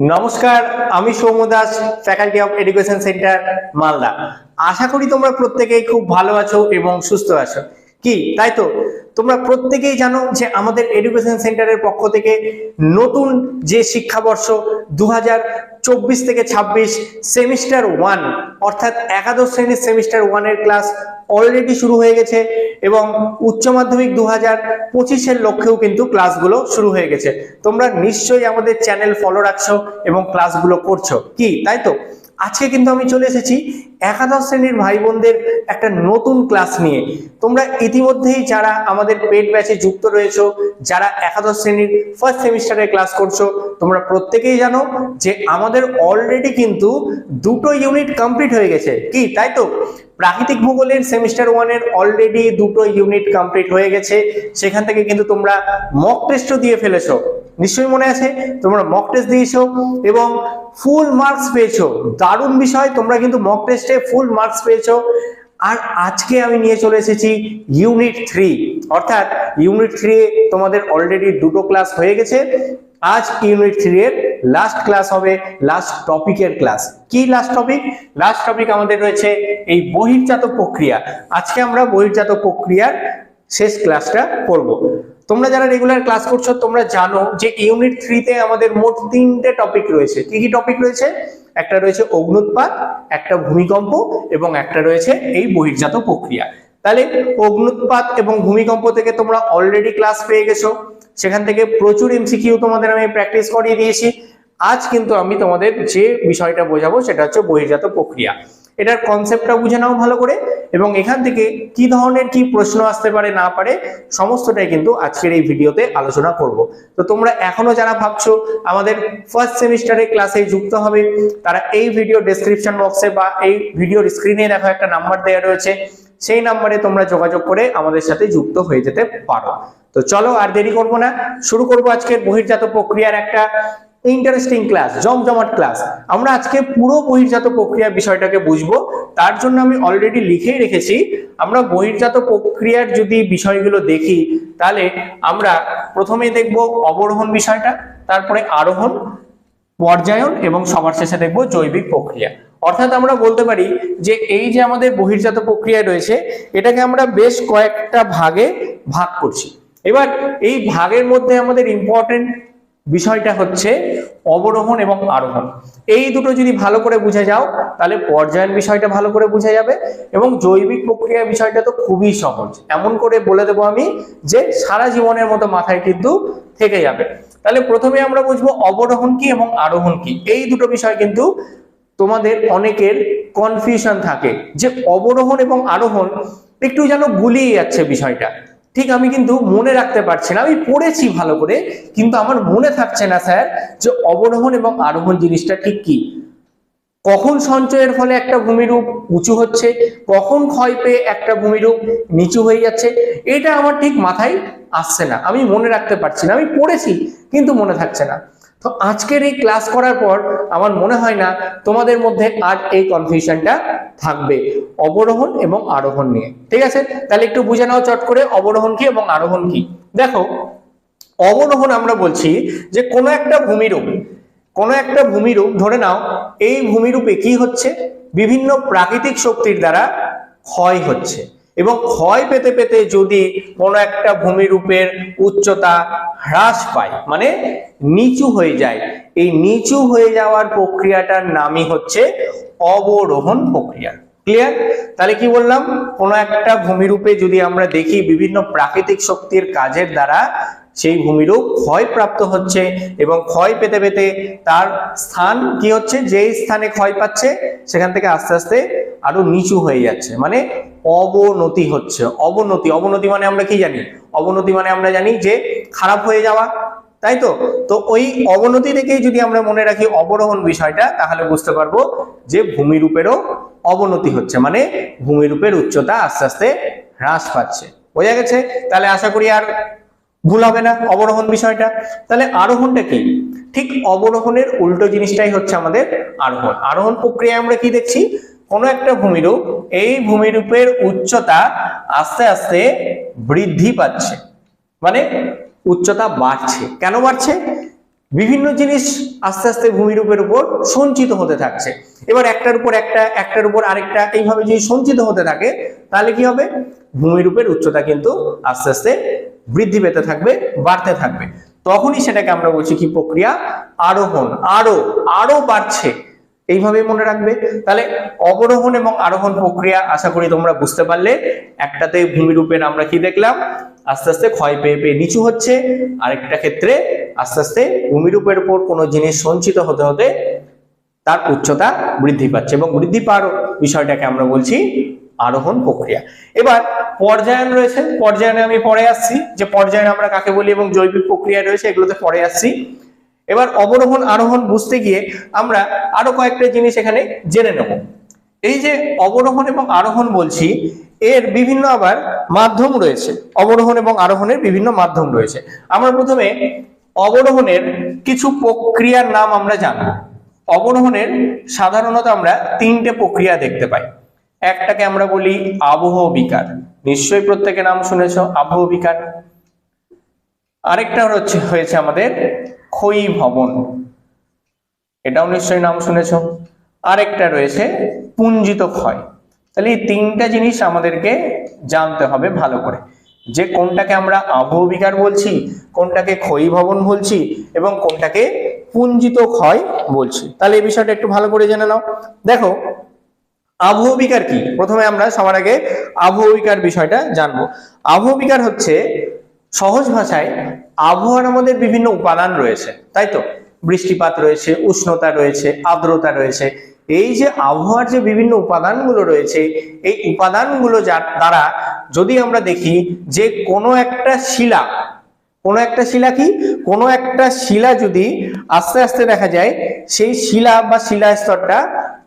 নমস্কার, আমি Soumya Das faculty of education centre Malda. আশা করি তোমরা প্রত্যেকেই খুব ভালো আছো এবং সুস্থ আছো। কি, তাই তো? তোমরা প্রত্যেকেই জানো যে আমাদের এডুকেশন সেন্টারের পক্ষ থেকে নতুন যে শিক্ষাবর্ষ দু চব্বিশ থেকে ছাব্বিশ সেমিস্টার ওয়ান অর্থাৎ একাদশ শ্রেণির সেমিস্টার ওয়ানের ক্লাস অলরেডি শুরু হয়ে গেছে এবং উচ্চ মাধ্যমিক দু হাজার পঁচিশের লক্ষ্যেও কিন্তু ক্লাসগুলো শুরু হয়ে গেছে। তোমরা নিশ্চয়ই আমাদের চ্যানেল ফলো রাখছো এবং ক্লাসগুলো করছ। কি? তাই তো? আজকে কিন্তু আমি চলে এসেছি একাদশ শ্রেণির ভাই বোনদের একটা নতুন ক্লাস নিয়ে। তোমরা ইতিমধ্যেই যারা আমাদের পেড ব্যাচে যুক্ত রয়েছো, যারা একাদশ শ্রেণির ফার্স্ট সেমিস্টারে ক্লাস করছ, তোমরা প্রত্যেকেই জানো যে আমাদের অলরেডি কিন্তু দুটো ইউনিট কমপ্লিট হয়ে গেছে। কি, তাই তো? প্রাকৃতিক ভূগোলের সেমিস্টার ওয়ানের অলরেডি দুটো ইউনিট কমপ্লিট হয়ে গেছে। সেখান থেকে কিন্তু তোমরা মক টেস্টও দিয়ে ফেলেছো। নিশ্চয়ই মনে আছে? তোমরা মক টেস্ট দিয়েছ এবং ফুল মার্কস পেয়েছ। দারুণ বিষয়, তোমরা কিন্তু মক টেস্টে ফুল মার্কস পেয়েছ। আর আজকে আমি নিয়ে চলে এসেছি ইউনিট থ্রি অর্থাৎ ইউনিট থ্রি তোমাদের অলরেডি দুটো ক্লাস হয়ে গেছে। আজ ইউনিট থ্রি এর লাস্ট ক্লাস হবে লাস্ট টপিকের ক্লাস কি লাস্ট টপিক লাস্ট টপিক আমাদের রয়েছে এই বহির্জাত প্রক্রিয়া। আজকে আমরা বহির্জাত প্রক্রিয়ার শেষ ক্লাসটা করব। তোমরা যারা রেগুলার ক্লাস করছ, তোমরা জানো যে ইউনিট থ্রিতে আমাদের মোট তিনটে টপিক রয়েছে। কি কি টপিক রয়েছে? একটা রয়েছে অগ্নুৎপাত, একটা ভূমিকম্প এবং একটা রয়েছে এই বহির্জাত প্রক্রিয়া। তাহলে অগ্নুৎপাত এবং ভূমিকম্প থেকে তোমরা অলরেডি ক্লাস পেয়ে গেছো। সেখান থেকে প্রচুর এমসিকিউ তোমাদের আমি প্র্যাকটিস করিয়ে দিয়েছি। আজ কিন্তু আমি তোমাদের যে বিষয়টা বোঝাবো, সেটা হচ্ছে বহির্জাত প্রক্রিয়া। এটার কনসেপ্টটা বুঝে নাও ভালো করে। এবং এখান থেকে কি ধরনের কি প্রশ্ন আসতে পারে, না পারে, সমস্তটাই কিন্তু আজকের এই ভিডিওতে আলোচনা করব। তো তোমরা এখনও যারা ভাবছ আমাদের ফার্স্ট সেমিস্টারে ক্লাসে যুক্ত হবে, তারা এই ভিডিও ডেসক্রিপশন বক্সে বা এই ভিডিওর স্ক্রিনে দেখো একটা নাম্বার দেওয়া রয়েছে, সেই নাম্বারে তোমরা যোগাযোগ করে আমাদের সাথে যুক্ত হয়ে যেতে পারো। তো চলো আর দেরি করব না, শুরু করব আজকের বহির্জাত প্রক্রিয়ার একটা ইন্টারেস্টিং ক্লাস জমজমাট ক্লাস আমরা আজকে পুরো বহির্জাত প্রক্রিয়া বিষয়টাকে বুঝব। তার জন্য আমি অলরেডি লিখেই রেখেছি, আমরা বহির্জাত প্রক্রিয়ার যদি বিষয়গুলো দেখি, তাহলে আমরা প্রথমে দেখব অবরোহণ বিষয়টা, তারপরে আরোহণ, পর্যায়ন এবং সবার শেষে দেখব জৈবিক প্রক্রিয়া। অর্থাৎ আমরা বলতে পারি যে এই যে আমাদের বহির্জাত প্রক্রিয়া রয়েছে, এটাকে আমরা বেশ কয়েকটা ভাগে ভাগ করছি। এবার এই ভাগের মধ্যে আমাদের ইম্পর্টেন্ট বিষয়টা হচ্ছে অবরোহণ এবং আরোহণ। এই দুটো যদি ভালো করে বুঝে যাও, তাহলে পর্যায়ন বিষয়টা ভালো করে বুঝে যাবে এবং জৈবিক প্রক্রিয়া বিষয়টা তো খুবই সহজ। এমন করে বলে দেবো আমি যে সারা জীবনের মতো মাথায় কিন্তু থেকে যাবে। তাহলে প্রথমে আমরা বুঝব অবরোহণ কি এবং আরোহণ কি। এই দুটো বিষয় কিন্তু তোমাদের অনেকের কনফিউশন থাকে যে অবরোহণ এবং আরোহণ একটু যেন গুলিয়ে যাচ্ছে বিষয়টা। ঠিক আমি কিন্তু মনে রাখতে পারছি না, আমি পড়েছি ভালো করে, কিন্তু আমার মনে থাকছে না স্যার যে অবরোহণ এবং আরোহণ জিনিসটা ঠিক কি। কখন সঞ্চয়ের ফলে একটা ভূমিরূপ উঁচু হচ্ছে, কখন ক্ষয় পেয়ে একটা ভূমিরূপ নিচু হয়ে যাচ্ছে, এটা আমার ঠিক মাথায় আসছে না, আমি মনে রাখতে পারছি না, আমি পড়েছি, কিন্তু মনে থাকছে না। তো আজকের এই ক্লাস করার পর আমার মনে হয় না তোমাদের মধ্যে আর এই কনফিউশনটা থাকবে। অবরোহণ এবং আরোহণ নিয়ে। ঠিক আছে? তাহলে একটু বুঝে নাও চট করে অবরোহণ কি এবং আরোহণ কি। দেখো, অবরোহণ আমরা বলছি যে কোনো একটা ভূমিরূপ, কোনো একটা ভূমিরূপ, ধরে নাও, এই ভূমিরূপে কি হচ্ছে? বিভিন্ন প্রাকৃতিক শক্তির দ্বারা ক্ষয় হচ্ছে। এবং ক্ষয় পেতে পেতে যদি কোনো একটা ভূমিরূপের উচ্চতা হ্রাস পায় মানে নিচু হয়ে যায়, এই নিচু হয়ে যাওয়ার প্রক্রিয়াটার নামই হচ্ছে অবরোহণ প্রক্রিয়া। ক্লিয়ার তাহলে কি বললাম? কোনো একটা ভূমিরূপে যদি আমরা দেখি বিভিন্ন প্রাকৃতিক শক্তির কাজের দ্বারা সেই ভূমিরূপ ক্ষয়প্রাপ্ত হচ্ছে এবং ক্ষয় পেতে পেতে তার স্থান কি হচ্ছে? যেই স্থানে ক্ষয় পাচ্ছে, সেখান থেকে আস্তে আস্তে আরও নিচু হয়ে যাচ্ছে। মানে অবনতি হচ্ছে। অবনতি অবনতি মানে আমরা কি জানি? অবনতি মানে আমরা জানি যে খারাপ হয়ে যাওয়া, তাই তো? তো ওই অবনতি থেকেই যদি আমরা মনে রাখি অবরোহণ বিষয়টা, তাহলে বুঝতে পারব যে ভূমিরূপেরও অবনতি হচ্ছে মানে ভূমিরূপের উচ্চতা আস্তে আস্তে হ্রাস পাচ্ছে। বোঝা গেছে? তাহলে আশা করি আর ভুল হবে না অবরোহণ বিষয়টা। তাহলে আরোহণটা কি? ঠিক অবরোহণের উল্টো জিনিসটাই হচ্ছে আমাদের আরোহণ। আরোহণ প্রক্রিয়ায় আমরা কি দেখছি? কোনো একটা ভূমিরূপ, এই ভূমিরূপের উচ্চতা আস্তে আস্তে বৃদ্ধি পাচ্ছে। মানে উচ্চতা বাড়ছে। কেন বাড়ছে? বিভিন্ন জিনিস আস্তে আস্তে ভূমিরূপের উপর সঞ্চিত হতে থাকছে। এবার একটার উপর একটা, একটার উপর আরেকটা এইভাবে যদি সঞ্চিত হতে থাকে, তাহলে কি হবে? ভূমিরূপের উচ্চতা কিন্তু আস্তে আস্তে বৃদ্ধি পেতে থাকবে, বাড়তে থাকবে। তখনই সেটাকে আমরা বলছি কি? প্রক্রিয়া আরোহণ। আরও আরও বাড়ছে। এইভাবে মনে রাখবে। তাহলে অবরোহণ এবং আরোহণ প্রক্রিয়া আশা করি তোমরা বুঝতে পারলে। একটাতে ভূমিরূপের আমরা কি দেখলাম? আস্তে আস্তে ক্ষয় পেয়ে পেয়ে নিচু হচ্ছে। আরেকটা ক্ষেত্রে আস্তে আস্তে ভূমিরূপের উপর কোনো জিনিস সঞ্চিত হতে হতে তার উচ্চতা বৃদ্ধি পাচ্ছে এবং বৃদ্ধি পাওয়ার বিষয়টাকে আমরা বলছি আরোহণ প্রক্রিয়া। এবার পর্যায়ন রয়েছে। পর্যায়নে আমি পরে আসছি। যে পর্যায়ন আমরা কাকে বলি এবং জৈবিক প্রক্রিয়া রয়েছে, এগুলোতে পরে আসছি। এবার অবরোহণ, আরোহণ বুঝতে গিয়ে আমরা আরও কয়েকটা জিনিস এখানে জেনে নেব। এই যে অবরোহণ এবং আরোহণ বলছি, এর বিভিন্ন আবার মাধ্যম রয়েছে। অবরোহণ এবং আরোহণের বিভিন্ন মাধ্যম রয়েছে। আমরা প্রথমে অবরোহণের কিছু প্রক্রিয়ার নাম আমরা জানব। অবরোহণের সাধারণত আমরা তিনটে প্রক্রিয়া দেখতে পাই। একটাকে আমরা বলি আবহ বিকার। নিশ্চয়ই প্রত্যেকে নাম শুনেছ, আবহ বিকার। আরেকটা হচ্ছে, হয়েছে আমাদের ক্ষয়ী ভবন। এটাও নিশ্চয়ই নাম শুনেছ। আরেকটা রয়েছে পুঞ্জিত ক্ষয়। তাহলে এই তিনটা জিনিস আমাদেরকে জানতে হবে ভালো করে। যে কোনটাকে আমরা আবহবিকার বলছি, কোনটাকে ক্ষয়ী ভবন বলছি, এবং কোনটাকে পুঞ্জিত ক্ষয় বলছি। তাহলে এই বিষয়টা একটু ভালো করে জেনে নাও। দেখো আবহবিকার কি? প্রথমে আমরা সবার আগে আবহবিকার বিষয়টা জানব। আবহবিকার হচ্ছে সহজ ভাষায় আবহাওয়ার আমাদের বিভিন্ন উপাদান রয়েছে, তাই তো? বৃষ্টিপাত রয়েছে, উষ্ণতা রয়েছে, আর্দ্রতা রয়েছে। এই যে আবহাওয়ার যে বিভিন্ন উপাদানগুলো রয়েছে, এই উপাদানগুলো যার দ্বারা যদি আমরা দেখি যে কোনো একটা শিলা, কোনো একটা শিলা কি? কোনো একটা শিলা যদি আস্তে আস্তে দেখা যায়, সেই শিলা বা শিলা স্তরটা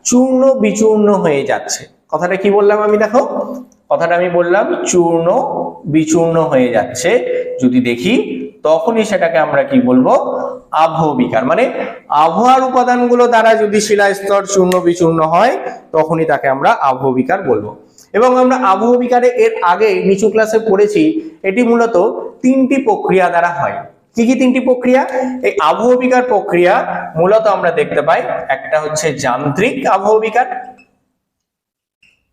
চূর্ণ বিচূর্ণ হয়ে যাচ্ছে। কথাটা কি বললাম আমি দেখো? কথাটা আমি বললাম, চূর্ণ বিচূর্ণ হয়ে যাচ্ছে। যদি দেখি, তখনই সেটাকে আমরা কি বলব? আবহবিকার মানে আবহাওয়ার উপাদানগুলো দ্বারা যদি শিলা স্তর চূর্ণ বিচূর্ণ হয়, তখনই তাকে আমরা আবহবিকার বলব। এবং আমরা আবহবিকারে এর আগে নিচু ক্লাসে পড়েছি, এটি মূলত তিনটি প্রক্রিয়া দ্বারা হয়। কি কি তিনটি প্রক্রিয়া? এই আবহবিকার প্রক্রিয়া মূলত আমরা দেখতে পাই, একটা হচ্ছে যান্ত্রিক আবহবিকার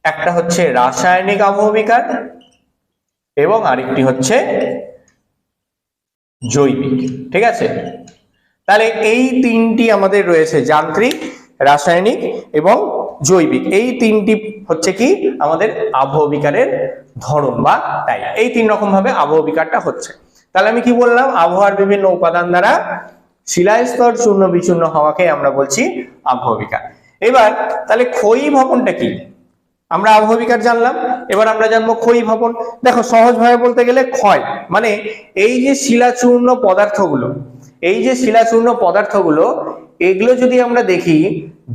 একটা হচ্ছে রাসায়নিক আবহবিকার এবং আরেকটি হচ্ছে জৈবিক, ঠিক আছে? তাহলে এই তিনটি আমাদের রয়েছে, যান্ত্রিক, রাসায়নিক এবং জৈবিক। এই তিনটি হচ্ছে কি? আমাদের আবহবিকারের ধরন বা তাই। এই তিন রকম ভাবে আবহবিকারটা হচ্ছে। তাহলে আমি কি বললাম? আবহাওয়ার বিভিন্ন উপাদান দ্বারা শিলাস্তর চূর্ণ বিচূর্ণ হওয়াকে আমরা বলছি আবহবিকার এবার তাহলে ক্ষয়ী ভবনটা কি? আমরা আবহবিকার জানলাম, এবার আমরা জানব ক্ষয়ী ভবন। দেখো সহজভাবে বলতে গেলে ক্ষয় মানে এই যে শিলাচূর্ণ পদার্থগুলো, এই যে শিলাচূর্ণ পদার্থগুলো, এগুলো যদি আমরা দেখি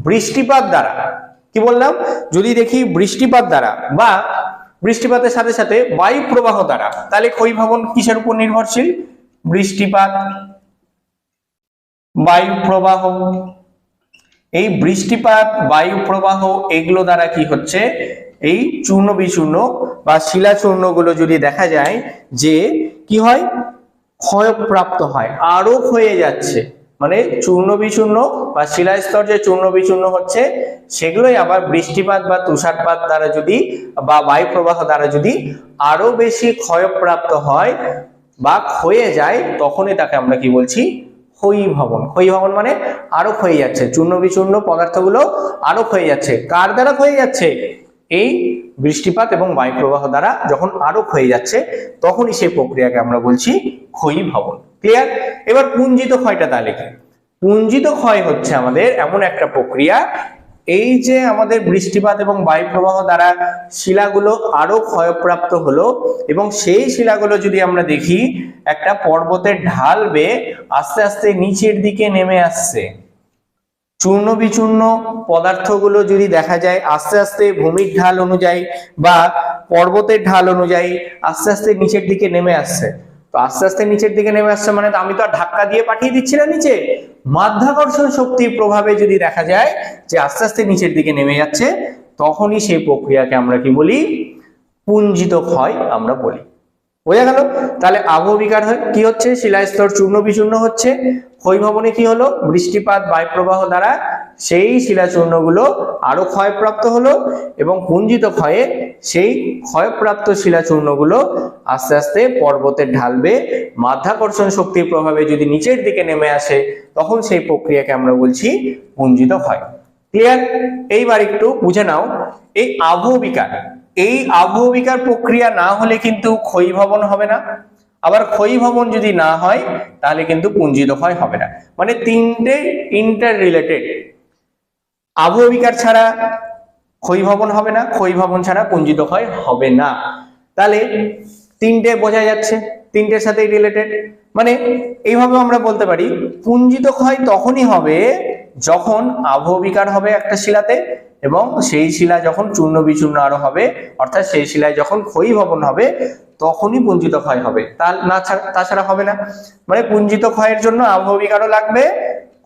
বৃষ্টিপাত দ্বারা, কি বললাম? যদি দেখি বৃষ্টিপাত দ্বারা বা বৃষ্টিপাতের সাথে সাথে বায়ু প্রবাহ দ্বারা, তাহলে ক্ষয়ী ভবন কিসের উপর নির্ভরশীল? বৃষ্টিপাত বায়ু প্রবাহ এই বৃষ্টিপাত, বায়ু প্রবাহ এগুলো দ্বারা কি হচ্ছে? এই চূর্ণ বিচূর্ণ বা শিলা চূর্ণগুলো যদি দেখা যায় যে কি হয়? ক্ষয়প্রাপ্ত হয় আরও ক্ষয়ে যাচ্ছে। মানে চূর্ণ বিচূর্ণ বা শিলাস্তর যে চূর্ণ বিচূর্ণ হচ্ছে, সেগুলোই আবার বৃষ্টিপাত বা তুষারপাত দ্বারা যদি বা বায়ু প্রবাহ দ্বারা যদি আরও বেশি ক্ষয়প্রাপ্ত হয় বা ক্ষয়ে যায়, তখনই তাকে আমরা কি বলছি? ক্ষয়ী ভবন। ক্ষয়ী ভবন মানে আরও ক্ষয়ে যাচ্ছে, চূর্ণ বিচূর্ণ পদার্থগুলো আরও ক্ষয়ে যাচ্ছে। কার দ্বারা ক্ষয়ে যাচ্ছে? এই বৃষ্টিপাত এবং বায়ুপ্রবাহ দ্বারা যখন আরও ক্ষয়ে যাচ্ছে, তখনই সেই প্রক্রিয়াকে আমরা বলছি ক্ষয়ী ভবন। ক্লিয়ার এবার পুঞ্জিত ক্ষয়টা তাহলে কি? পুঞ্জিত ক্ষয় হচ্ছে আমাদের এমন একটা প্রক্রিয়া এই যে আমাদের বৃষ্টিপাত এবং বায়ু প্রবাহ দ্বারা শিলাগুলো আরও ক্ষয়প্রাপ্ত হলো এবং সেই শিলাগুলো যদি আমরা দেখি, একটা পর্বতের ঢাল বেয়ে আস্তে আস্তে নিচের দিকে নেমে আসছে। চূর্ণ বিচূর্ণ পদার্থগুলো যদি দেখা যায়, আস্তে আস্তে ভূমির ঢাল অনুযায়ী বা পর্বতের ঢাল অনুযায়ী আস্তে আস্তে নিচের দিকে নেমে আসছে। তো আস্তে আস্তে নিচের দিকে নেমে আসছে মানে আমি তো আর ধাক্কা দিয়ে পাঠিয়ে দিচ্ছি না নিচে। মাধ্যাকর্ষণ শক্তির প্রভাবে যদি দেখা যায় যে আস্তে আস্তে নিচের দিকে নেমে যাচ্ছে, তখনই সেই প্রক্রিয়াকে আমরা কি বলি? পুঞ্জিত ক্ষয় আমরা বলি। বোঝা গেল। তাহলে আবহবিকার হয়, কি হচ্ছে? শিলাস্তর চূর্ণ বিচূর্ণ হচ্ছে। ক্ষয়ভবনে কি হলো? বৃষ্টিপাত, বায়ুপ্রবাহ দ্বারা সেই শিলাচূর্ণগুলো আরও ক্ষয়প্রাপ্ত হলো এবং পুঞ্জিত ক্ষয়ে সেই ক্ষয়প্রাপ্ত শিলাচূর্ণগুলো আস্তে আস্তে পর্বতে ঢালবে। মাধ্যাকর্ষণ শক্তির প্রভাবে যদি নিচের দিকে নেমে আসে, তখন সেই প্রক্রিয়াকে আমরা বলছি পুঞ্জিত ক্ষয়। ক্লিয়ার এইবার একটু বুঝে নাও, এই আবহবিকার এই আবহবিকার প্রক্রিয়া না হলে কিন্তু ক্ষয়ীভবন হবে না। আবার ক্ষয়ীভবন যদি না হয়, তাহলে কিন্তু পুঞ্জিত ক্ষয় হবে না। মানে তিনটে ইন্টার রিলেটেড আবহবিকার ছাড়া ক্ষয়ীভবন হবে না ক্ষয়ীভবন ছাড়া পুঞ্জিত ক্ষয় হবে না। তাহলে তিনটে বোঝা যাচ্ছে, তিনটের সাথেই রিলেটেড মানে এইভাবে আমরা বলতে পারি, পুঞ্জিত ক্ষয় তখনই হবে যখন আবহবিকার হবে একটা শিলাতে এবং সেই শিলা যখন চূর্ণ বিচূর্ণ আরও হবে, অর্থাৎ সেই শিলায় যখন ক্ষয়ীভবন হবে, তখনই পুঞ্জিত ক্ষয় হবে। তা না ছাড়া- তাছাড়া হবে না। মানে পুঞ্জিত ক্ষয়ের জন্য আবহবিকারও লাগবে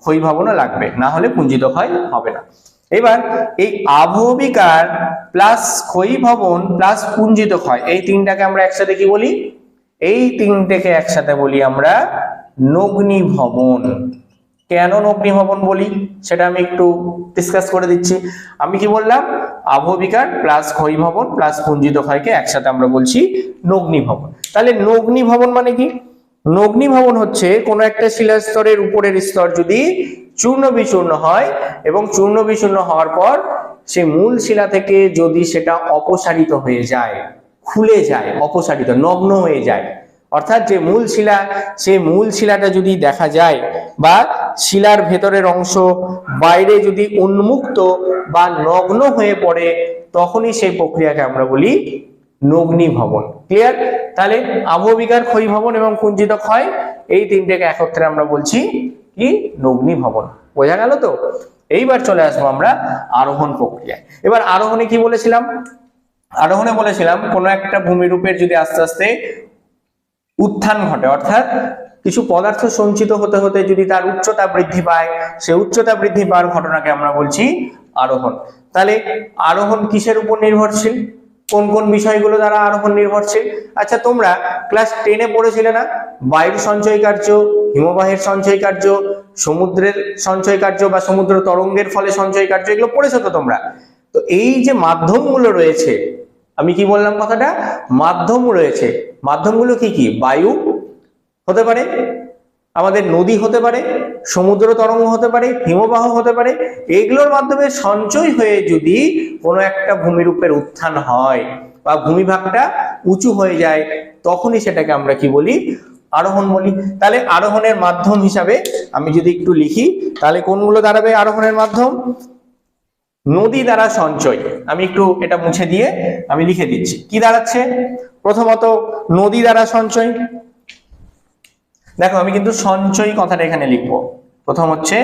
ক্ষয়ীভবনও লাগবে, না হলে পুঞ্জিত ক্ষয় হবে না। এবার এই আবহবিকার প্লাস ক্ষয়ীভবন প্লাস পুঞ্জিত ক্ষয়, এই তিনটাকে আমরা একসাথে কি বলি? এই তিনটেকে একসাথে বলি আমরা নগ্নি ভবন। কেন নগ্নি ভবন বলি, সেটা আমি একটু ডিসকাস করে দিচ্ছি। আমি কি বললাম? আবহবিকার প্লাস ক্ষয়ী ভবন প্লাস পুঞ্জিত ক্ষয়কে একসাথে আমরা বলছি নগ্নি ভবন। তাহলে নগ্নি ভবন মানে কি? নগ্নি ভবন হচ্ছে কোনো একটা শিলাস্তরের উপরের স্তর যদি চূর্ণ বিচূর্ণ হয় এবং চূর্ণ বিচূর্ণ হওয়ার পর সেই মূল শিলা থেকে যদি সেটা অপসারিত হয়ে যায়, খুলে যায়, অপসারিত, নগ্ন হয়ে যায় অর্থাৎ যে মূল শিলা, সেই মূল শিলাটা যদি দেখা যায় বা শিলার ভেতরের অংশ বাইরে যদি উন্মুক্ত বা নগ্ন হয়ে পড়ে, তখনই সেই প্রক্রিয়াকে আমরা বলি নগ্নি ভবন। ক্লিয়ার তাহলে আবহবিকার ক্ষয়ী ভবন এবং কুঞ্চিত ক্ষয়, এই তিনটেকে একত্রে আমরা বলছি কি? নগ্নি ভবন। বোঝা গেল তো? এইবার চলে আসব আমরা আরোহণ প্রক্রিয়ায়। এবার আরোহণে কি বলেছিলাম? আরোহণে বলেছিলাম, কোনো একটা ভূমিরূপের যদি আস্তে আস্তে উত্থান ঘটে। অর্থাৎ কিছু পদার্থ সঞ্চিত হতে হতে যদি তার উচ্চতা বৃদ্ধি পায়, সে উচ্চতা বৃদ্ধি পাওয়ার ঘটনাকে আমরা বলছি আরোহণ। তাহলে আরোহণ কিসের উপর নির্ভরশীল? কোন কোন বিষয়গুলো দ্বারা আরোহণ নির্ভরশীল? আচ্ছা তোমরা ক্লাস টেনে পড়েছিলে না? বায়ুর সঞ্চয় কার্য, হিমবাহের সঞ্চয় কার্য, সমুদ্রের সঞ্চয় কার্য বা সমুদ্র তরঙ্গের ফলে সঞ্চয় কার্য, এগুলো পড়েছো তো তোমরা? তো এই যে মাধ্যমগুলো রয়েছে, আমি কি বললাম কথাটা? মাধ্যম রয়েছে। মাধ্যমগুলো কি কি? বায়ু হতে পারে, আমাদের নদী হতে পারে, সমুদ্র তরঙ্গ হতে পারে, হিমবাহ হতে পারে, এগুলোর মাধ্যমে সঞ্চয় হয়ে যদি কোনো একটা ভূমিরূপের উত্থান হয় বা ভূমিভাগটা উঁচু হয়ে যায়, তখনই সেটাকে আমরা কি বলি? আরোহণ বলি। তাহলে আরোহণের মাধ্যম হিসাবে আমি যদি একটু লিখি, তাহলে কোনগুলো দাঁড়াবে আরোহণের মাধ্যম? নদী দ্বারা সঞ্চয়। আমি একটু এটা মুছে দিয়ে আমি লিখে দিচ্ছি। কি দাঁড়াচ্ছে? প্রথমত নদী দ্বারা সঞ্চয়। দেখো, আমি কিন্তু সঞ্চয় কথাটা এখানে লিখব। প্রথম হচ্ছে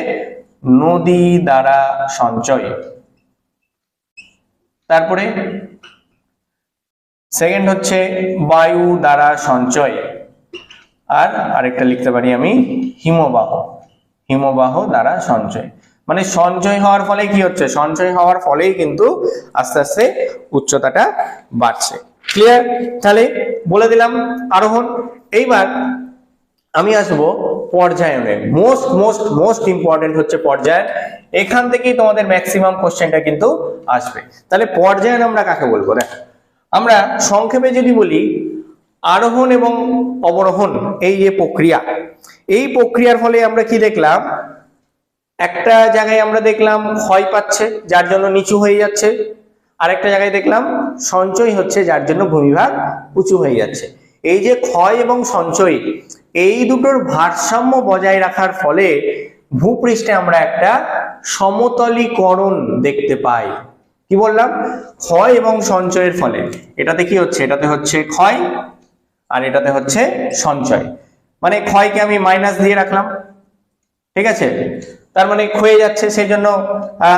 নদী দ্বারা সঞ্চয়। তারপরে সেকেন্ড হচ্ছে বায়ু দ্বারা সঞ্চয়। আর আরেকটা লিখতে পারি আমি, হিমবাহ। হিমবাহ দ্বারা সঞ্চয়। মানে সঞ্চয় হওয়ার ফলে কি হচ্ছে? সঞ্চয় হওয়ার ফলেই কিন্তু আস্তে আস্তে উচ্চতাটা বাড়ছে। ক্লিয়ার তাহলে বলে দিলাম আরোহণ। এইবার আমি আসব পর্যায়নে। মোস্ট মোস্ট মোস্ট ইম্পর্টেন্ট হচ্ছে পর্যায়ন এখান থেকেই তোমাদের ম্যাক্সিমাম কোশ্চেনটা কিন্তু আসবে। তাহলে পর্যায়ন আমরা কাকে বলব? দেখ, আমরা সংক্ষেপে যদি বলি, আরোহণ এবং অবরোহণ, এই যে প্রক্রিয়া, এই প্রক্রিয়ার ফলে আমরা কি দেখলাম? একটা জায়গায় আমরা দেখলাম ক্ষয় পাচ্ছে, যার জন্য নিচু হয়ে যাচ্ছে। আরেকটা জায়গায় দেখলাম সঞ্চয় হচ্ছে, যার জন্য ভূমিভাগ উঁচু হয়ে যাচ্ছে। এই যে ক্ষয় এবং সঞ্চয়, এই দুটোর ভারসাম্য বজায় রাখার ফলে ভূপৃষ্ঠে আমরা একটা সমতলীকরণ দেখতে পাই। কি বললাম? ক্ষয় এবং সঞ্চয়ের ফলে। এটাতে কি হচ্ছে? এটাতে হচ্ছে ক্ষয় আর এটাতে হচ্ছে সঞ্চয়। মানে ক্ষয়কে আমি মাইনাস দিয়ে রাখলাম। ঠিক আছে? তার মানে ক্ষয়ে যাচ্ছে সেই জন্য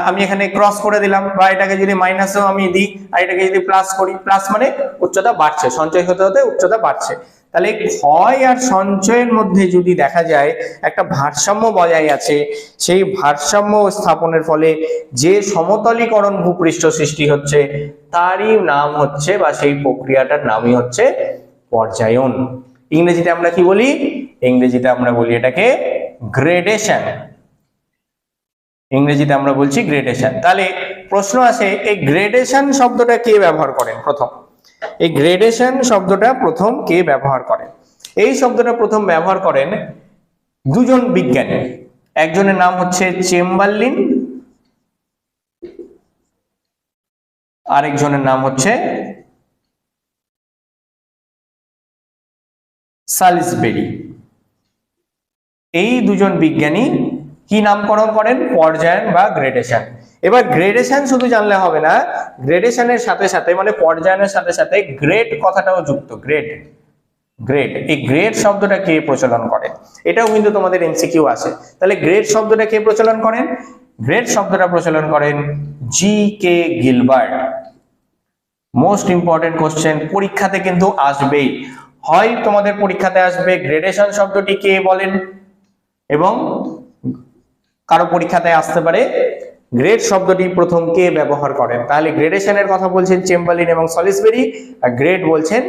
আমি এখানে ক্রস করে দিলাম। বা এটাকে যদি মাইনাসও আমি দিই, আর এটাকে যদি প্লাস করি প্লাস মানে উচ্চতা বাড়ছে, সঞ্চয় হতে হতে উচ্চতা বাড়ছে। তাহলে ক্ষয় আর সঞ্চয়ের মধ্যে যদি দেখা যায়, একটা ভারসাম্য বজায় আছে, সেই ভারসাম্য স্থাপনের ফলে যে সমতলীকরণ ভূপৃষ্ঠ সৃষ্টি হচ্ছে, তারই নাম হচ্ছে বা সেই প্রক্রিয়াটার নামই হচ্ছে পর্যায়ন। ইংরেজিতে আমরা কি বলি? ইংরেজিতে আমরা বলি এটাকে গ্রেডেশন ইংরেজিতে আমরা বলছি গ্রেডেশন তাহলে প্রশ্ন আছে এই গ্রেডেশন শব্দটা কে ব্যবহার করেন প্রথম? এই গ্রেডেশন শব্দটা প্রথম কে ব্যবহার করেন এই শব্দটা প্রথম ব্যবহার করেন দুজন বিজ্ঞানী। একজনের নাম হচ্ছে চেম্বারলিন, আরেকজনের নাম হচ্ছে সালিসবেরি। এই দুজন বিজ্ঞানী কি নামকরণ করেন? পর্যায়ন বা গ্রেডেশন এবার গ্রেডেশন শুধু জানলে হবে না গ্রেডেশনের সাথে সাথে মানে পর্যায়নের সাথে সাথে গ্রেড কথাটাও যুক্ত গ্রেড গ্রেড এই গ্রেড শব্দটা কে প্রচলন করে? এটাও কিন্তু তোমাদের এমসিকিউ আছে। তাহলে গ্রেড শব্দটা কে প্রচলন করেন? গ্রেড শব্দটা প্রচলন করেন G K Gilbert most important question পরীক্ষাতে কিন্তু আসবেই। হয় তোমাদের পরীক্ষাতে আসবে গ্রেডেশন শব্দটি কে বলেন? এবং কারও পরীক্ষাতে আসতে পারে। গ্রেড শব্দটি প্রথম কে ব্যবহার করেন? তাহলে গ্রেডেশনের কথা বলছেন চেম্বালিন এবং সলিসবেরি, আর গ্রেড বলছেন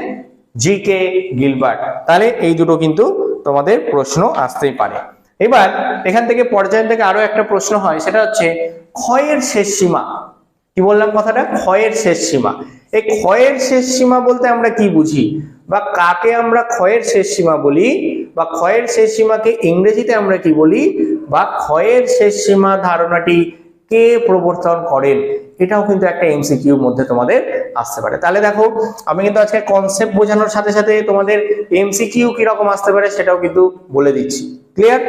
জি কে গিলবার্ট। তাহলে এই দুটো কিন্তু তোমাদের প্রশ্ন আসতেই পারে। এবার এখান থেকে পর্যায় থেকে আরও একটা প্রশ্ন হয়, সেটা হচ্ছে ক্ষয়ের শেষ সীমা। কি বললাম কথাটা? ক্ষয়ের শেষ সীমা। এই ক্ষয়ের শেষ সীমা বলতে আমরা কি বুঝি? বা কাকে আমরা ক্ষয়ের শেষ সীমা বলি? বা ক্ষয়ের শেষ সীমাকে ইংরেজিতে আমরা কি বলি? বা ক্ষয়ের শেষ সীমা ধারণাটি কে প্রবর্তন করেন? এটাও কিন্তু একটা এমসিকিউ মধ্যে তোমাদের আসতে পারে। তাহলে দেখো, আমি কিন্তু আজকে কনসেপ্ট বোঝানোর সাথে সাথে তোমাদের এমসিকিউ কীরকম আসতে পারে সেটাও কিন্তু বলে দিচ্ছি। ক্লিয়ার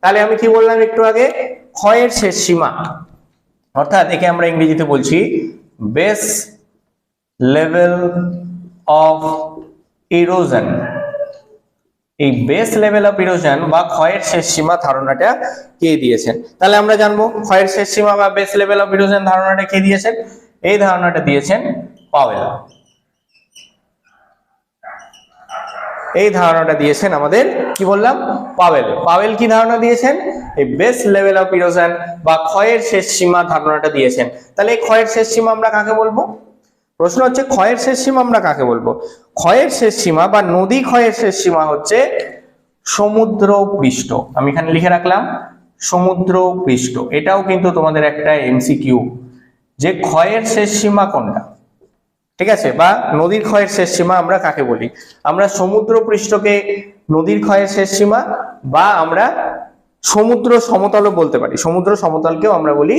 তাহলে আমি কি বললাম একটু আগে? ক্ষয়ের শেষ সীমা। অর্থাৎ একে আমরা ইংরেজিতে বলছি বেস লেভেল অফ ইরোজন এই বেস লেভেল অফ ইরোজন বা ক্ষয়ের শেষ সীমা ধারণাটা কে দিয়েছেন? তাহলে আমরা জানব ক্ষয়ের শেষ সীমা বা বেস লেভেল অফ ইরোজন ধারণাটা কে দিয়েছেন? এই ধারণাটা দিয়েছেন পাওয়েল। এই ধারণাটা দিয়েছেন আমাদের, কি বললাম? পাওয়েল। পাওয়েল কি ধারণা দিয়েছেন? এই বেস লেভেল অফ ইরোজন বা ক্ষয়ের শেষ সীমা ধারণাটা দিয়েছেন। তাহলে এই ক্ষয়ের শেষ সীমা আমরা কাকে বলব? প্রশ্ন হচ্ছে ক্ষয়ের শেষ সীমা আমরা কাকে বলব? ক্ষয়ের শেষ সীমা বা নদী ক্ষয়ের শেষ সীমা হচ্ছে সমুদ্র পৃষ্ঠ। আমি এখানে লিখে রাখলাম, সমুদ্র পৃষ্ঠ। এটাও কিন্তু তোমাদের একটা এমসিকিউ যে ক্ষয়ের শেষ সীমা কোনটা? ঠিক আছে? বা নদীর ক্ষয়ের শেষ সীমা আমরা কাকে বলি? আমরা সমুদ্র পৃষ্ঠকে নদীর ক্ষয়ের শেষ সীমা বা আমরা সমুদ্র সমতলও বলতে পারি। সমুদ্র সমতলকেও আমরা বলি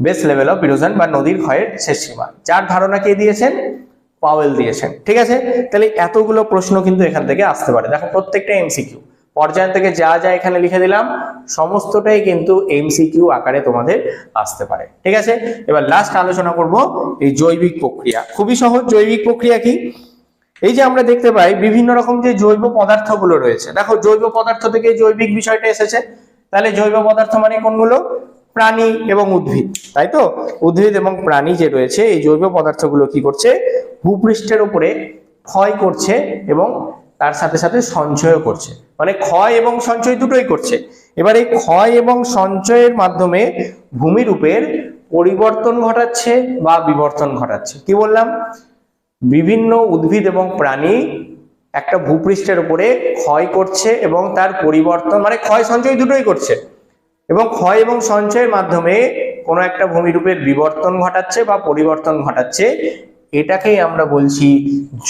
বেস লেভেল অফ ইরোজন বা নদীর ক্ষয়ের শেষ সীমা। যার ধারণা কে দিয়েছেন? পাওয়েল দিয়েছেন। ঠিক আছে? তাহলে এতগুলো প্রশ্ন কিন্তু এখান থেকে আসতে পারে। দেখো, প্রত্যেকটা এমসিকিউ পর্যায় থেকে যা যা এখানে লিখে দিলাম, সমস্তটাই কিন্তু এমসিকিউ আকারে তোমাদের আসতে পারে। ঠিক আছে? এবার লাস্ট আলোচনা করব এই জৈবিক প্রক্রিয়া। খুবই সহজ জৈবিক প্রক্রিয়া কি? এই যে আমরা দেখতে পাই, বিভিন্ন রকম যে জৈব পদার্থগুলো রয়েছে। দেখো, জৈব পদার্থ থেকে জৈবিক বিষয়টা এসেছে। তাহলে জৈব পদার্থ মানে কোনগুলো? প্রাণী এবং উদ্ভিদ, তাই তো? উদ্ভিদ এবং প্রাণী যে রয়েছে, এই জৈব পদার্থগুলো কি করছে? ভূপৃষ্ঠের উপরে ক্ষয় করছে এবং তার সাথে সাথে সঞ্চয়ও করছে। মানে ক্ষয় এবং সঞ্চয় দুটোই করছে। এবার এই ক্ষয় এবং সঞ্চয়ের মাধ্যমে ভূমিরূপের পরিবর্তন ঘটাচ্ছে বা বিবর্তন ঘটাচ্ছে। কি বললাম? বিভিন্ন উদ্ভিদ এবং প্রাণী একটা ভূপৃষ্ঠের উপরে ক্ষয় করছে এবং তার পরিবর্তন মানে ক্ষয় সঞ্চয় দুটোই করছে। এবং ক্ষয় এবং সঞ্চয়ের মাধ্যমে কোনো একটা ভূমিরূপের বিবর্তন ঘটাচ্ছে বা পরিবর্তন ঘটাচ্ছে, এটাকেই আমরা বলছি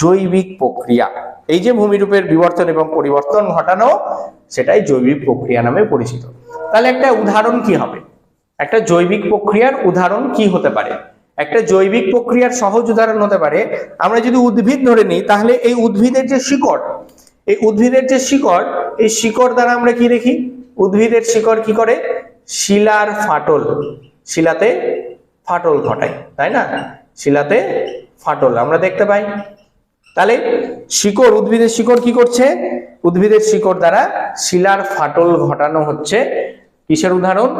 জৈবিক প্রক্রিয়া। এই যে ভূমিরূপের বিবর্তন এবং পরিবর্তন ঘটানো, সেটাই জৈবিক প্রক্রিয়া নামে পরিচিত। তাহলে একটা উদাহরণ কি হবে? একটা জৈবিক প্রক্রিয়ার উদাহরণ কি হতে পারে? একটা জৈবিক প্রক্রিয়ার সহজ উদাহরণ হতে পারে, আমরা যদি উদ্ভিদ ধরে নিই, তাহলে এই উদ্ভিদের যে শিকড়, এই উদ্ভিদের যে শিকড়, এই শিকড় দ্বারা আমরা কি দেখি? উদ্ভিদের শিকড় কি করে? শিলার ফাটল। শিলাতে ফাটল ঘটায়, তাই না? শিলাতে ফাটল, আমরা দেখতে পাই। তাহলে শিকড়, উদ্ভিদের শিকড় কি করছে? উদ্ভিদের শিকড় দ্বারা শিলার ফাটল ঘটানো হচ্ছে। কিসের উদাহরণ?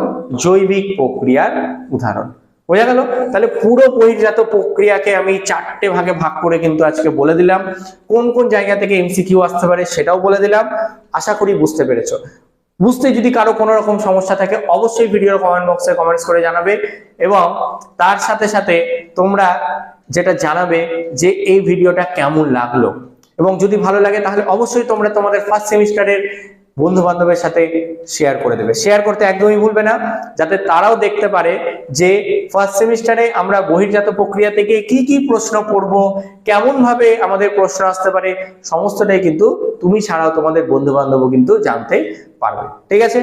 জৈবিক প্রক্রিয়ার উদাহরণ। বোঝা গেল? তাহলে পুরো বহির্জাত প্রক্রিয়াকে আমি চারটে ভাগে ভাগ করে কিন্তু আজকে বলে দিলাম। কোন কোন জায়গা থেকে এমসিকিউ আসতে পারে সেটাও বলে দিলাম। আশা করি বুঝতে পেরেছ। বুঝতে যদি কারও কোনো রকম সমস্যা থাকে, অবশ্যই ভিডিওর কমেন্ট বক্সে কমেন্টস করে জানাবে এবং তার সাথে সাথে তোমরা যেটা জানাবে যে এই ভিডিওটা কেমন লাগল। এবং যদি ভালো লাগে, তাহলে অবশ্যই তোমরা তোমাদের ফার্স্ট সেমিস্টারের বন্ধু বান্ধবের সাথে শেয়ার করে দেবে। শেয়ার করতে একদমই ভুলবে না, যাতে তারাও দেখতে পারে যে ফার্স্ট সেমিস্টারে আমরা বহির্জাত প্রক্রিয়া থেকে কি কি প্রশ্ন পড়ব কেমন ভাবে আমাদের প্রশ্ন আসতে পারে, সমস্তটাই কিন্তু তুমি ছাড়াও তোমাদের বন্ধু বান্ধবও কিন্তু জানতে পারবে। ঠিক আছে?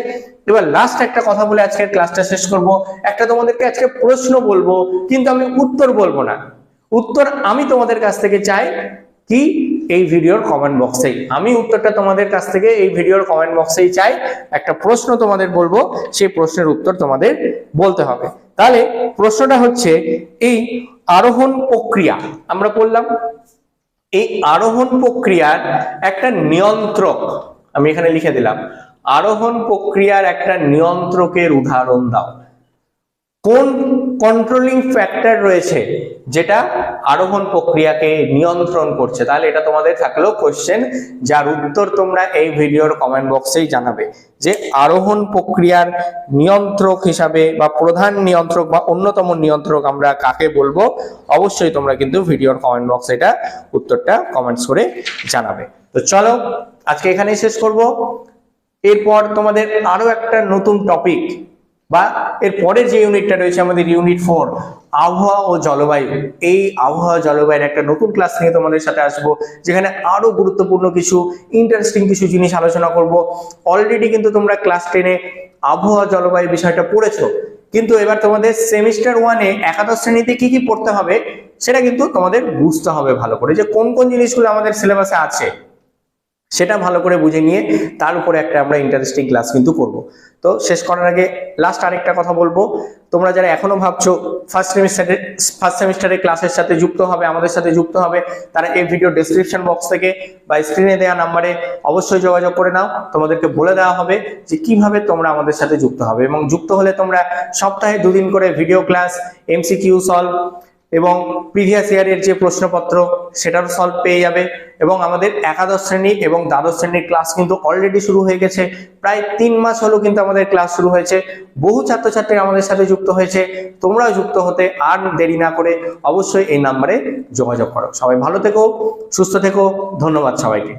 এবার লাস্ট একটা কথা বলে আজকের ক্লাসটা শেষ করব। একটা তোমাদেরকে আজকে প্রশ্ন বলব, কিন্তু আমি উত্তর বলব না। উত্তর আমি তোমাদের কাছ থেকে চাই, কি এই ভিডিওর কমেন্ট বক্সেই আমি উত্তরটা তোমাদের কাছ থেকে এই ভিডিওর কমেন্ট বক্সেই চাই। একটা প্রশ্ন তোমাদের বলব, সেই প্রশ্নের উত্তর তোমাদের বলতে হবে। তাহলে প্রশ্নটা হচ্ছে, এই আরোহণ প্রক্রিয়া, আমরা বললাম এই আরোহণ প্রক্রিয়ার একটা নিয়ন্ত্রক, আমি এখানে লিখে দিলাম, আরোহণ প্রক্রিয়ার একটা নিয়ন্ত্রকের উদাহরণ দাও। কোন কন্ট্রোলিং ফ্যাক্টর রয়েছে? যেটা আরোহণ প্রক্রিয়াকে নিয়ন্ত্রণ করছে। তাহলে এটা তোমাদের থাকল কোশ্চেন যার উত্তর তোমরা এই ভিডিওর কমেন্ট বক্সেই জানাবে। যে আরোহণ প্রক্রিয়ার নিয়ন্ত্রক হিসাবে বা প্রধান নিয়ন্ত্রক বা অন্যতম নিয়ন্ত্রক আমরা কাকে বলব? অবশ্যই তোমরা কিন্তু ভিডিওর কমেন্ট বক্সে এটা উত্তরটা কমেন্টস করে জানাবে। তো চলো, আজকে এখানেই শেষ করব। এরপর তোমাদের আরও একটা নতুন টপিক বা এর পরের যে ইউনিটটা রয়েছে আমাদের ইউনিট ফোর আবহাওয়া ও জলবায়ু। এই আবহাওয়া জলবায়ুর একটা নতুন ক্লাস নিয়ে তোমাদের সাথে আসব, যেখানে আরও গুরুত্বপূর্ণ কিছু ইন্টারেস্টিং কিছু জিনিস আলোচনা করব। অলরেডি কিন্তু তোমরা ক্লাস টেনে আবহাওয়া জলবায়ু বিষয়টা পড়েছো। কিন্তু এবার তোমাদের সেমিস্টার ওয়ানে একাদশ শ্রেণীতে কি কি পড়তে হবে, সেটা কিন্তু তোমাদের বুঝতে হবে ভালো করে যে কোন কোন জিনিসগুলো আমাদের সিলেবাসে আছে। সেটা ভালো করে বুঝে নিয়ে তার উপরে একটা আমরা ইন্টারেস্টিং ক্লাস কিন্তু করব। তো শেষ করার আগে লাস্ট আরেকটা কথা বলব। তোমরা যারা এখনও ভাবছ ফার্স্ট সেমিস্টারের ফার্স্ট সেমিস্টারের ক্লাসের সাথে যুক্ত হবে, আমাদের সাথে যুক্ত হবে, তারা এই ভিডিও ডেসক্রিপশন বক্স থেকে বা স্ক্রিনে দেওয়া নাম্বারে অবশ্যই যোগাযোগ করে নাও। তোমাদেরকে বলে দেওয়া হবে যে কীভাবে তোমরা আমাদের সাথে যুক্ত হবে এবং যুক্ত হলে তোমরা সপ্তাহে দুদিন করে ভিডিও ক্লাস এমসিকিউ সলভ এবং প্রিভিয়াস ইয়ারের যে প্রশ্নপত্র সেটারও সলভ পেয়ে যাবে। এবং আমাদের একাদশ শ্রেণি এবং দ্বাদশ শ্রেণির ক্লাস কিন্তু অলরেডি শুরু হয়ে গেছে। প্রায় তিন মাস হলো কিন্তু আমাদের ক্লাস শুরু হয়েছে। বহু ছাত্রছাত্রী আমাদের সাথে যুক্ত হয়েছে। তোমরাও যুক্ত হতে আর দেরি না করে অবশ্যই এই নাম্বারে যোগাযোগ করো। সবাই ভালো থেকো, সুস্থ থেকো। ধন্যবাদ সবাইকে।